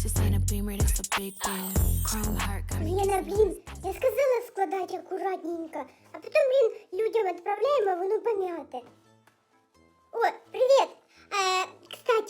Me. Лена, блін, я сказала складати акуратненько, а потім, блін, людям відправляємо, а воно пом'яте. О, привіт!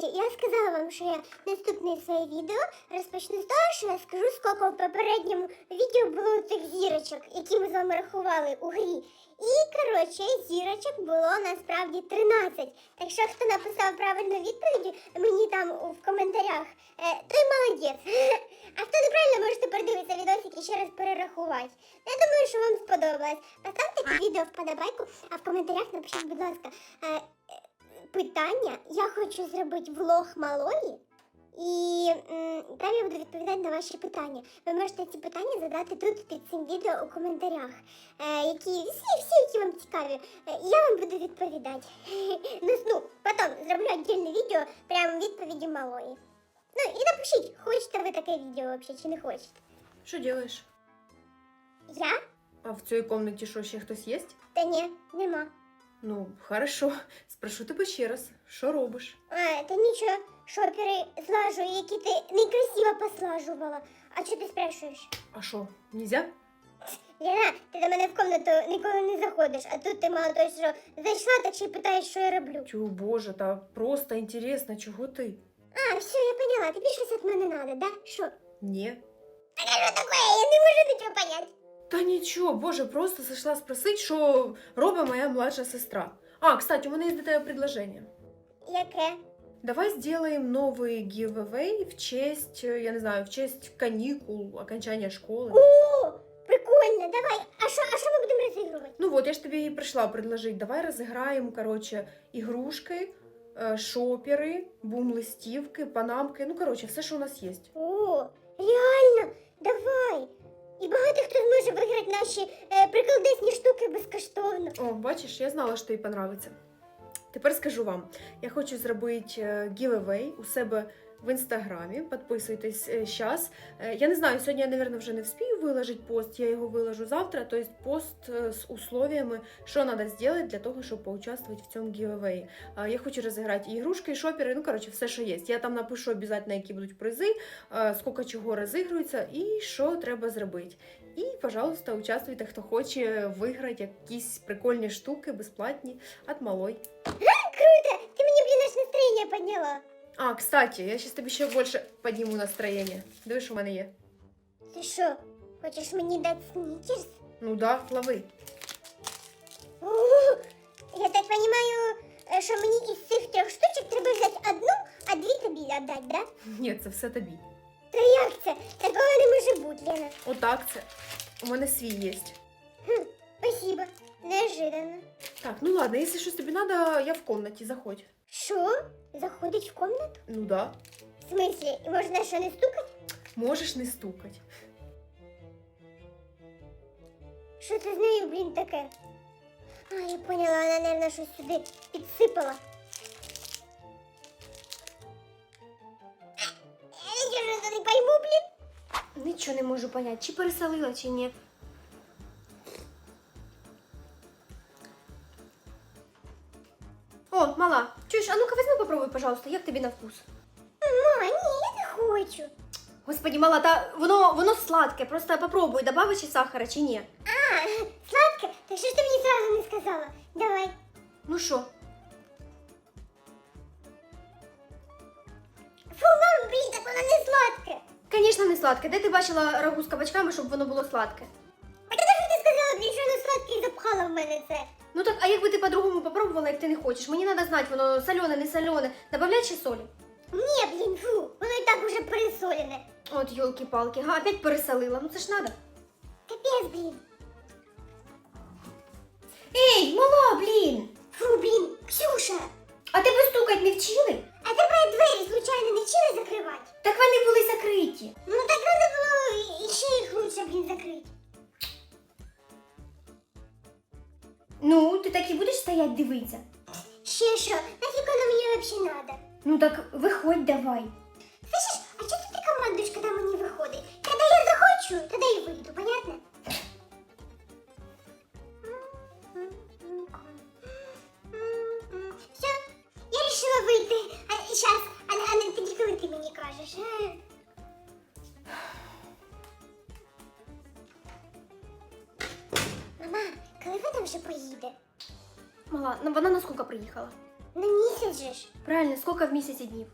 Кстати, я сказала вам, що я наступне своє відео розпочну з того, що я скажу, скільки в попередньому відео було цих зірочок, які ми з вами рахували у грі. І, коротше, зірочок було насправді 13. Так що, хто написав правильну відповідь мені там в коментарях, е, той молодець. А хто неправильно, можете передивитися відосик і ще раз перерахувати. Я думаю, що вам сподобалось. Поставте відео вподобайку, а в коментарях напишіть, будь ласка, е, питання. Я хочу зробити влог малої. І м, там я буду відповідати на ваші питання. Ви можете ці питання задати тут під цим відео у коментарях, е, які всі, всі, які вам цікаві. Е, я вам буду відповідати. Ну, ну, потім зроблю віддільне відео прямо відповіді малої. Ну і напишіть, хочете ви таке відео взагалі чи не хочете. Що делаєш? Я? А в цій комнаті що, ще хтось є? Та ні, нема. Ну, хорошо. Спрошу тебе ще раз. Що робиш? А, та нічого, шопери злажу, які ти некрасиво послажувала. А чого ти спрашуєш? А що, нельзя? Ліна, ти до мене в комнату ніколи не заходиш, а тут ти мало того, що зайшла, так ще й питаєш, що я роблю. Тю, боже, та просто інтересно, чого ти? А, все, я поняла, тобі щось від мене треба, да? Що? Ні. Так а що таке? Я не можу нічого поняти. Та нічого, боже, просто зайшла спросить, що робить моя младша сестра. А, кстати, у мене є для тебе предложення. Яке? Давай сделаем новый giveaway в честь, э, я не знаю, в честь каникул, окончания школы. О, прикольно, давай. А що, а що ми будемо розігрувати? Ну вот, я ж тобі і прийшла предложить. Давай розіграємо, короче, ігрушки, е, шоперы, бум-листівки, панамки. Ну, короче, все, що у нас є. О, реально, О, бачиш, я знала, що тобі понравиться. Тепер скажу вам, я хочу зробити е, giveaway у себе в інстаграмі. Підписуйтесь зараз. Я не знаю, сьогодні я, мабуть, вже не вспію виложити пост, я його виложу завтра. Тобто пост е, з условиями, що треба зробити для того, щоб поучаствувати в цьому giveaway. Е, Я хочу розіграти ігрушки, шопери, ну, коротше, все, що є. Я там напишу обов'язково, які будуть призи, е, скільки чого розігрується і що треба зробити. І, пожалуйста, участвуйте, хто хоче виграти якісь прикольні штуки безплатні від малой. Круто, ти мені, блін, аж настроєння підняла. А, кстати, я сейчас тобі ще більше підніму настроєння. Дивись, що в мене є. Ти що, хочеш мені дати снікерс? Ну да, лови. О, я так розумію, е, що мені із цих трьох штучок треба взяти одну, а дві тобі віддати, да? Ні, це все тобі. То як це? Такого не може бути, Лена. Отак це. У мене свій є. Хм, спасибо, неожиданно. Так, ну ладно, якщо щось тобі треба, я в комнаті, заходь. Що? Заходить в комнату? Ну да. В смислі, і можна що не стукати? Можеш не стукати. Що це з нею, блін, таке? А, я поняла, вона, наверное, щось сюди підсипала. Я не пойму, блін. Нічого не можу поняти, чи пересолила, чи ні. Пожалуйста, як тобі на вкус? Ма, ні, я не хочу. Господи, мала, та воно, воно сладке, просто попробуй, добавиш сахара чи ні. А, сладке? Так що ж ти мені зразу не сказала? Давай. Ну що? Фу, мам, блін, так воно не сладке. Звісно, не сладке. Де ти бачила рагу з кабачками, щоб воно було сладке? Сказала, блін, що воно сладке запхала в мене це. Ну так, а якби ти по-другому попробувала, як ти не хочеш? Мені треба знати, воно солене, не солене. Добавляй ще солі. Ні, блін, фу, воно і так уже пересолене. От, йолки-палки, га, опять пересолила. Ну це ж надо. Капець, блін. Ей, мала, блін! Фу, блін, Ксюша. А тебе стукать не вчили? А тебе двері, звичайно, не вчили закривати? Так вони були закриті. Ну так треба було ти так і будеш стоять дивитися? Ще що? Нафіг воно мені взагалі надо? Ну так виходь давай. Мала, ну вона на скільки приїхала? На місяць же ж. Правильно, скільки в місяці днів?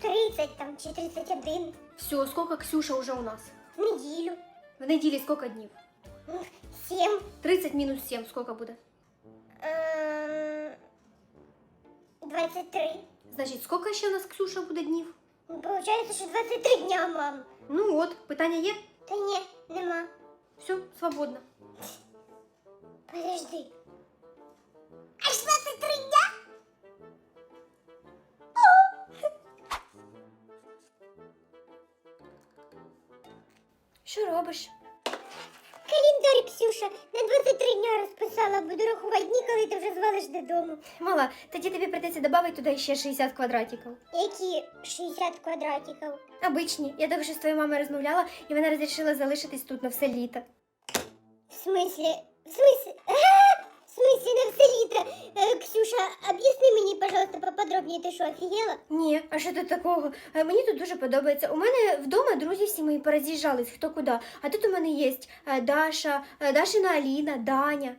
30 там чи 31. Все, скільки Ксюша вже у нас? Неділю. В неділі скільки днів? 7. 30 мінус 7, скільки буде? Ем, 23. Значить, скільки ще у нас Ксюша буде днів? Ну, Получається, що 23 дня, мам. Ну от, питання є? Та ні, нема. Все, свободно. Подожди. Аж 23 дня? Що робиш? Календар, Ксюша, на 23 дня розписала, буду рахувати дні, коли ти вже звалиш додому. Мала, тоді тобі прийдеться додати туди ще 60 квадратиків. Які 60 квадратиків? Обичні. Я тільки що з твоєю мамою розмовляла, і вона розрішила залишитись тут на все літо. В смысле? В смысле? На все літо? Е, Ксюша, об'ясни мені, пожалуйста, поподробніше, ти що, офігела? Ні, а що тут такого? Е, Мені тут дуже подобається. У мене вдома друзі всі мої пороз'їжджались, хто куди. А тут у мене є е, Даша, е, Дашина Аліна, Даня.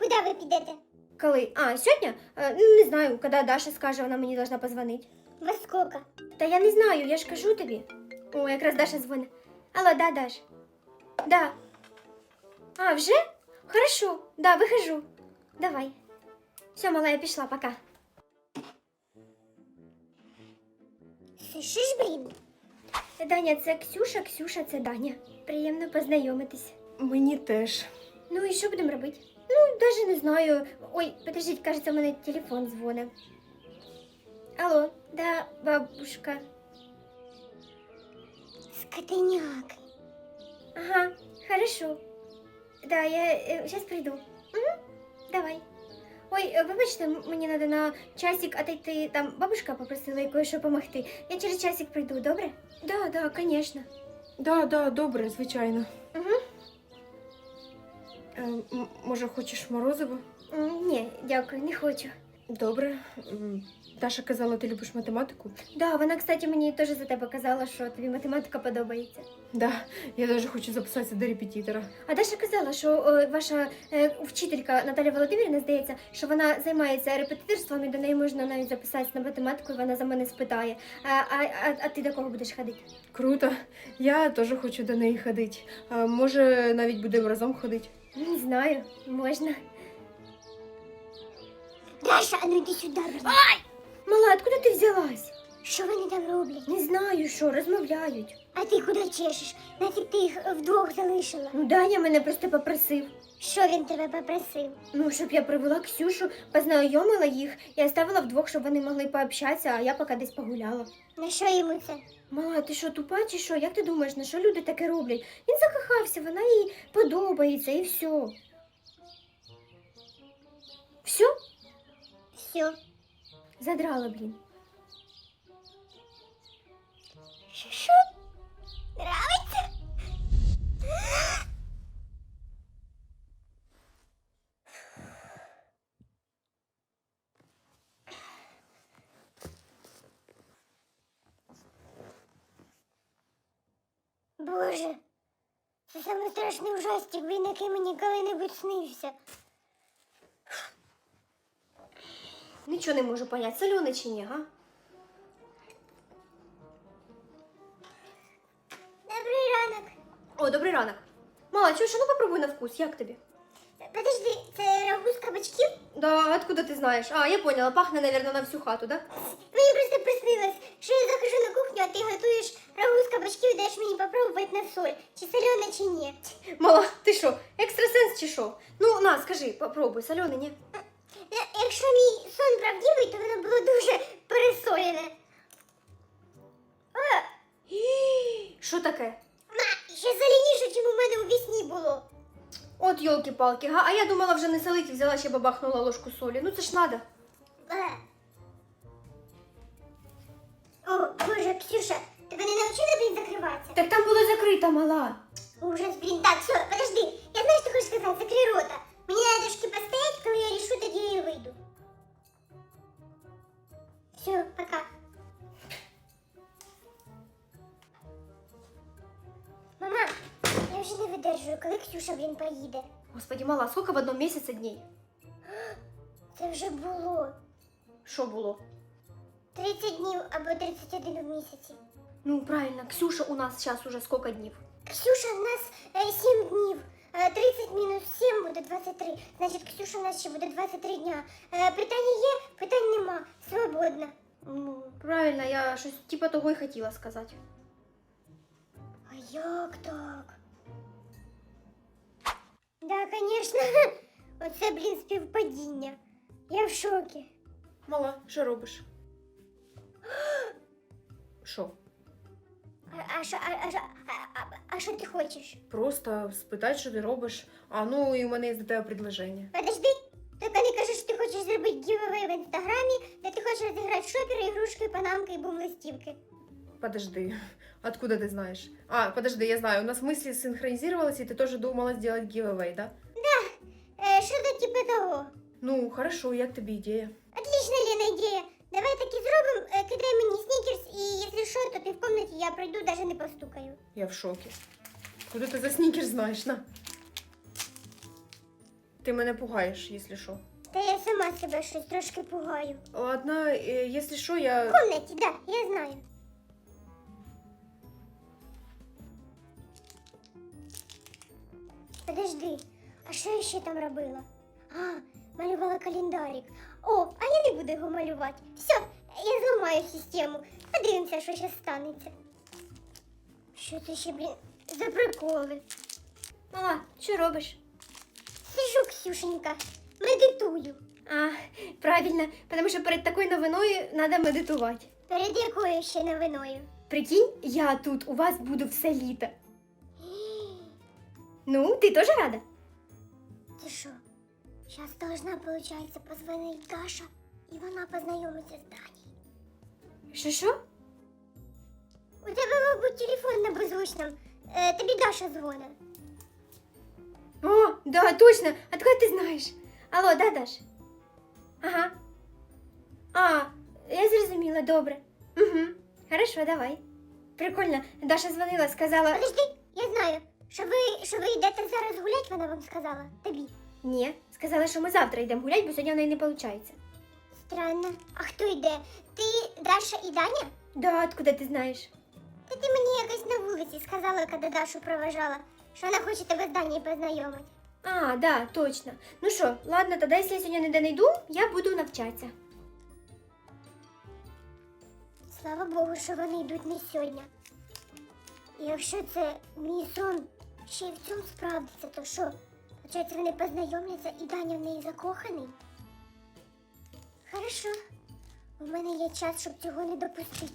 Куди ви підете? Коли? А, сьогодні? Е, ну, Не знаю, коли Даша скаже, вона мені должна позвонити. Во сколько? Та я не знаю, я ж кажу тобі. О, якраз Даша дзвонить. Алло, да, Даш? Да. А, вже? Хорошо, да, вихожу. Давай. Все, мала, я пішла, пока. Слышиш, блін? Даня, це Ксюша, Ксюша, це Даня. Приємно познайомитись. Мені теж. Ну і що будемо робити? Ну, даже не знаю. Ой, подождіть, кажеться, у мене телефон дзвонить. Алло, да, бабушка. Скотиняк. Ага, хорошо. Да, я сейчас приду. Давай. Ой, е, вибачте, мені треба на часик отойти. Там бабушка попросила кое-що помогти. Я через часик прийду, добре? Да, да, конечно. Да, да, добре, звичайно. Угу. Е, м- може, хочеш морозиво? Ні, дякую, не хочу. Добре. Даша казала, ти любиш математику? Да, вона, кстати, мені теж за тебе казала, що тобі математика подобається. Да, я навіть хочу записатися до репетитора. А Даша казала, що е, ваша е, вчителька Наталя Володимирівна, здається, що вона займається репетиторством і до неї можна навіть записатися на математику, і вона за мене спитає. А, а, а, а ти до кого будеш ходити? Круто. Я теж хочу до неї ходити. А, може, навіть будемо разом ходити. Не знаю, можна. Даша, а ну йди сюди, блін. Ай! Мала, откуда ти взялась? Що вони там роблять? Не знаю, що, розмовляють. А ти куди чешеш? Нафіг ти їх вдвох залишила? Ну, Даня мене просто попросив. Що він тебе попросив? Ну, щоб я привела Ксюшу, познайомила їх і оставила вдвох, щоб вони могли пообщатися, а я поки десь погуляла. На що йому це? Мала, ти що, тупа чи що? Як ти думаєш, на що люди таке роблять? Він закохався, вона їй подобається і все. Все? Все. Задрала, блін. Що? Нравиться? Боже, це саме страшний ужастик, він який мені коли-небудь снився. Нічого не можу поняти, солене чи ні, га? Добрий ранок. О, добрий ранок. Мала, чуєш, а ну попробуй на вкус, як тобі? Подожди, це рагу з кабачків? Да, откуда ти знаєш? А, я поняла, пахне, наверное, на всю хату, да? Мені просто приснилось, що я захожу на кухню, а ти готуєш рагу з кабачків і даєш мені попробувати на соль, чи солена, чи ні. Мала, ти що, екстрасенс чи що? Ну, на, скажи, попробуй, солене, ні? Е, Якщо мій сон правдивий, то воно було дуже пересолене. О, Що таке? ма, ще соленіше, чим у мене у вісні було. От йолки-палки, га, а я думала вже не солить, взяла ще бабахнула ложку солі. Ну це ж надо. Е. О, боже, Ксюша, тебе не навчили, блін, закриватися? Так там було закрито, мала. Ужас, блін, так, все, подожди. Я знаю, що хочеш сказати, закрий рота. Мені треба трошки постоять, коли я решу, тоді я і вийду. Все, пока. Мама, я вже не видержую, коли Ксюша, блін, поїде. Господи, мала, сколько в одному місяці дней? Це вже було. Що було? 30 днів або 31 в місяці. Ну, правильно, Ксюша у нас зараз уже скільки днів? Ксюша, в нас е, 7 днів. Е, 30 мінус 7 буде 23. Значить, Ксюша, у нас ще буде 23 дня. Е, питання є, питань нема. Свободна. Ну, правильно, я щось типа того й хотіла сказати. А як так? Да, конечно. Оце, блін, співпадіння. Я в шокі. Мала, що робиш? Що? А- А що а, а, що- а, а, а що ти хочеш? Просто спитати, що ти робиш. А ну і в мене є до тебе предложення. Подожди, тільки не кажи, що ти хочеш зробити гівевей в інстаграмі, де ти хочеш розіграти шопери, ігрушки, панамки і бум-листівки. Подожди, откуда ты знаешь? А, подожди, я знаю, у нас мысли синхронизировались, и ты тоже думала сделать giveaway, да? Е, що то типу того? Ну, хорошо, як тобі ідея? Навіть не постукаю. Я в шокі. Куди ти за снікер знаєш, на? Ти мене пугаєш, якщо що. Та я сама себе щось трошки пугаю. Ладно, е, якщо що, я... В комнаті, да, я знаю. Подожди, а що я ще там робила? А, малювала календарик. О, а я не буду його малювати. Все, я зламаю систему. Подивимося, що ще станеться. Що це ще, блін, за приколи? Мала, що робиш? Сижу, Ксюшенька, медитую. А, правильно, тому що перед такою новиною треба медитувати. Перед якою ще новиною? Прикинь, я тут у вас буду все літо. Ну, ти теж рада? Ти що? Сейчас должна, получается, позвонить Даша, і вона познайомиться з Даней. Що що? У тебе, мабуть, телефон на беззвучному. Е, тобі Даша дзвонить. О, да, точно. Откуда ти знаєш? Алло, да, Даш? Ага. А, я зрозуміла, добре. Угу. Хорошо, давай. Прикольно. Даша дзвонила, сказала. Подожди, я знаю, що ви, що ви йдете зараз гулять, вона вам сказала. Тобі. Ні, сказала, що ми завтра йдемо гуляти, бо сьогодні в неї не виходить. Странно. А хто йде? Ти, Даша і Даня? Да, откуда ти знаєш? Та ти мені якось на вулиці сказала, коли Дашу проважала, що вона хоче тебе з Данією познайомити. А, да, точно. Ну що, ладно, тоді, якщо я сьогодні ніде не йду, я буду навчатися. Слава Богу, що вони йдуть не сьогодні. І якщо це мій сон ще й в цьому справдиться, то що? Получається, вони познайомляться і Даня в неї закоханий? Хорошо. У мене є час, щоб цього не допустити.